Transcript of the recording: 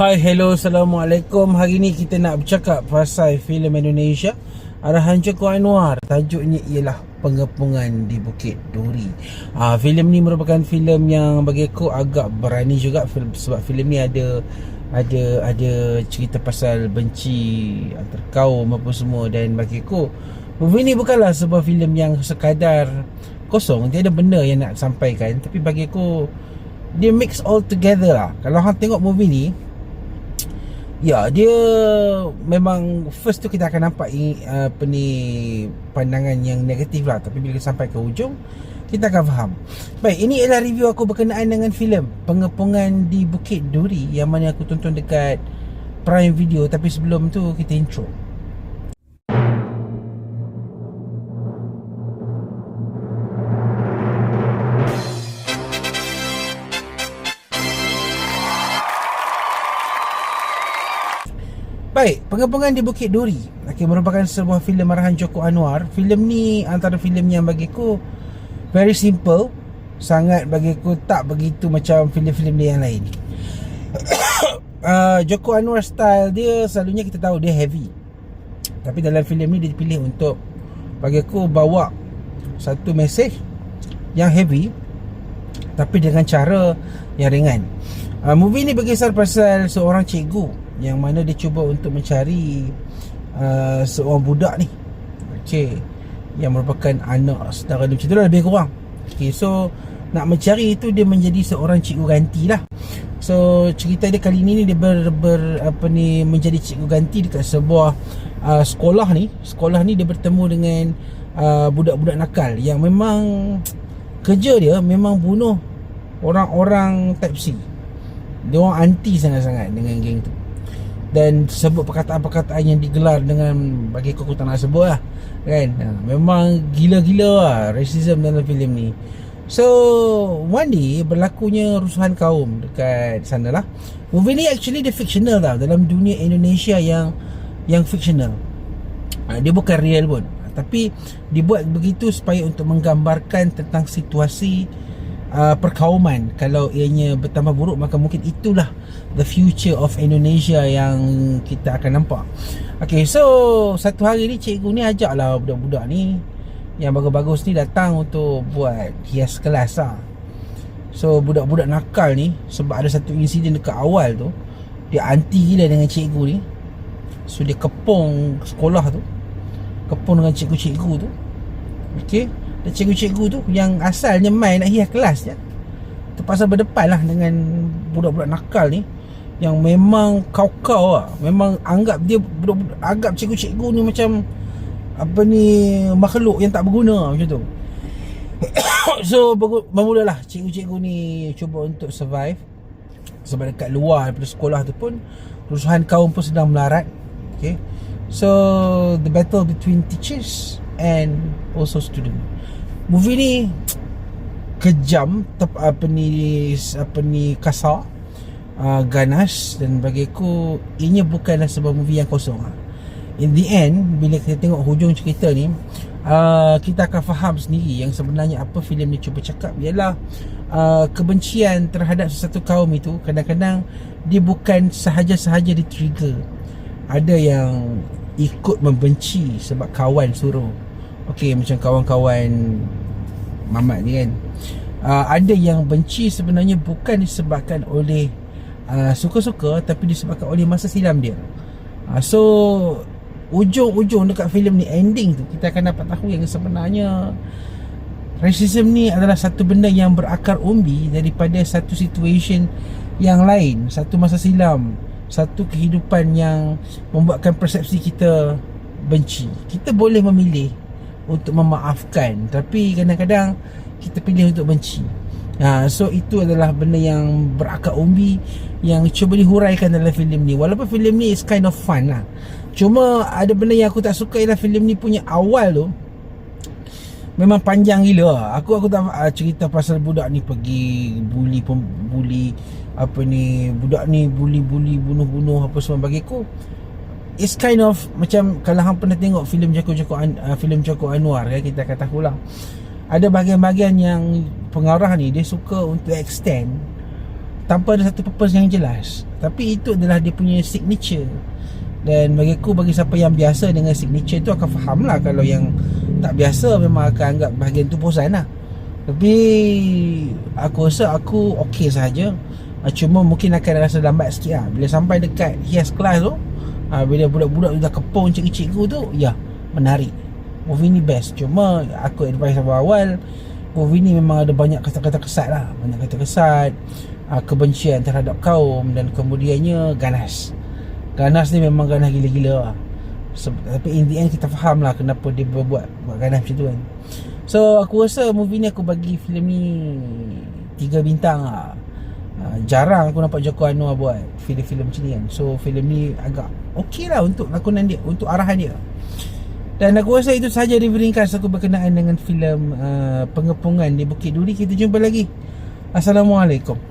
Hai, hello, Assalamualaikum. Hari ni kita nak bercakap pasal filem Indonesia. Arahan Joko Anwar Tajuknya ialah Pengepungan di Bukit Duri. Uh, Filem ni merupakan filem yang bagi aku agak berani juga. Sebab filem ni ada ada ada cerita pasal benci antar kaum apa semua. Dan bagi aku Movie ni bukanlah sebuah filem yang sekadar kosong. Dia ada benda yang nak sampaikan. Tapi bagi aku Dia mix all together lah. Kalau orang tengok movie ni Ya, dia memang first tu kita akan nampak uh, apa ni pandangan yang negatif lah tapi bila sampai ke hujung kita akan faham. Baik, ini adalah review aku berkenaan dengan filem Pengepungan di Bukit Duri yang mana aku tonton dekat Prime Video tapi sebelum tu kita intro. Baik, Pengepungan di Bukit Duri. Okay, Merupakan sebuah filem arahan Joko Anwar. Filem ni antara filem yang bagiku Very simple Sangat bagiku tak begitu macam filem-filem dia yang lain. Uh, Joko Anwar style dia Selalunya kita tahu dia heavy. Tapi dalam filem ni dia pilih untuk Bagiku bawa Satu mesej Yang heavy Tapi dengan cara yang ringan. Uh, Movie ni berkisar pasal seorang cikgu yang mana dia cuba untuk mencari uh, seorang budak ni. Okey. Yang merupakan anak saudara dia. Macam tu lah lebih kurang. Okey so nak mencari itu dia menjadi seorang cikgu ganti lah. So cerita dia kali ni dia ber, ber apa ni menjadi cikgu ganti dekat sebuah uh, sekolah ni. Sekolah ni dia bertemu dengan uh, budak-budak nakal yang memang kerja dia memang bunuh orang-orang type C. Dia orang anti sangat-sangat dengan geng tu dan sebut perkataan-perkataan yang digelar dengan bagi aku tak nak sebut lah kan? Ha, memang gila-gila lah racism dalam filem ni. So one day berlakunya rusuhan kaum dekat sana lah movie ni actually dia fictional tau dalam dunia Indonesia yang yang fictional. Ha, dia bukan real pun. Tapi dibuat begitu supaya untuk menggambarkan tentang situasi uh, perkauman. Kalau ianya bertambah buruk maka mungkin itulah the future of Indonesia yang kita akan nampak. Okay so satu hari ni cikgu ni ajak lah budak-budak ni yang bagus-bagus ni datang untuk buat hias kelas lah. So budak-budak nakal ni sebab ada satu insiden dekat awal tu dia anti gila dengan cikgu ni. So dia kepung sekolah tu Kepung dengan cikgu-cikgu tu. Okay dan cikgu-cikgu tu yang asalnya main nak hias kelas je. Terpaksa berdepan lah dengan budak-budak nakal ni. Yang memang kau-kau lah. Memang anggap dia budak-budak Anggap cikgu-cikgu ni macam Apa ni makhluk yang tak berguna macam tu. So bermulalah cikgu-cikgu ni cuba untuk survive. Sebab dekat luar daripada sekolah tu pun Rusuhan kaum pun sedang melarat. Okay. So the battle between teachers and also student. Movie ni kejam tep, apa ni apa ni kasar uh, ganas dan bagi aku ini bukanlah sebuah movie yang kosong uh. in the end bila kita tengok hujung cerita ni uh, kita akan faham sendiri yang sebenarnya apa filem ni cuba cakap. Ialah uh, kebencian terhadap sesuatu kaum itu kadang-kadang dia bukan sahaja-sahaja di trigger. Ada yang ikut membenci sebab kawan suruh Okey macam kawan-kawan Mamat ni kan. Uh, Ada yang benci sebenarnya bukan disebabkan oleh uh, Suka-suka tapi disebabkan oleh masa silam dia. Uh, So Ujung-ujung dekat filem ni ending tu Kita akan dapat tahu yang sebenarnya Racism ni adalah satu benda yang berakar umbi Daripada satu situation yang lain Satu masa silam Satu kehidupan yang Membuatkan persepsi kita benci. Kita boleh memilih untuk memaafkan. Tapi kadang-kadang kita pilih untuk benci. Ha, so itu adalah benda yang berakar umbi yang cuba dihuraikan dalam filem ni. Walaupun filem ni is kind of fun lah. Cuma ada benda yang aku tak suka ialah filem ni punya awal tu. Memang panjang gila. Aku aku tak uh, cerita pasal budak ni pergi bully pem, bully apa ni budak ni bully-bully bunuh-bunuh apa semua bagi aku it's kind of macam kalau hang pernah tengok filem Joko Joko uh, filem Joko Anwar ya kita akan tahu lah. Ada bahagian-bahagian yang pengarah ni dia suka untuk extend tanpa ada satu purpose yang jelas. Tapi itu adalah dia punya signature. Dan bagi aku bagi siapa yang biasa dengan signature tu akan faham lah kalau yang tak biasa memang akan anggap bahagian tu bosan lah. Tapi aku rasa aku okey saja uh, cuma mungkin akan rasa lambat sikit lah. Bila sampai dekat hias kelas tu uh, bila budak-budak dah kepung cikgu-cikgu tu ya menarik. Movie ni best. Cuma aku advice awal-awal movie ni memang ada banyak kata-kata kesat lah. Banyak kata kesat uh, kebencian terhadap kaum dan kemudiannya ganas. Ganas ni memang ganas gila-gila lah. Se- tapi in the end kita faham lah kenapa dia buat buat ganas macam tu kan. So aku rasa movie ni aku bagi filem ni 3 bintang lah jarang aku nampak Joko Anwar buat filem-filem macam ni kan. So filem ni agak okey lah untuk lakonan dia untuk arahan dia. Dan aku rasa itu sahaja review ringkas aku berkenaan dengan filem uh, pengepungan di Bukit Duri. Kita jumpa lagi. Assalamualaikum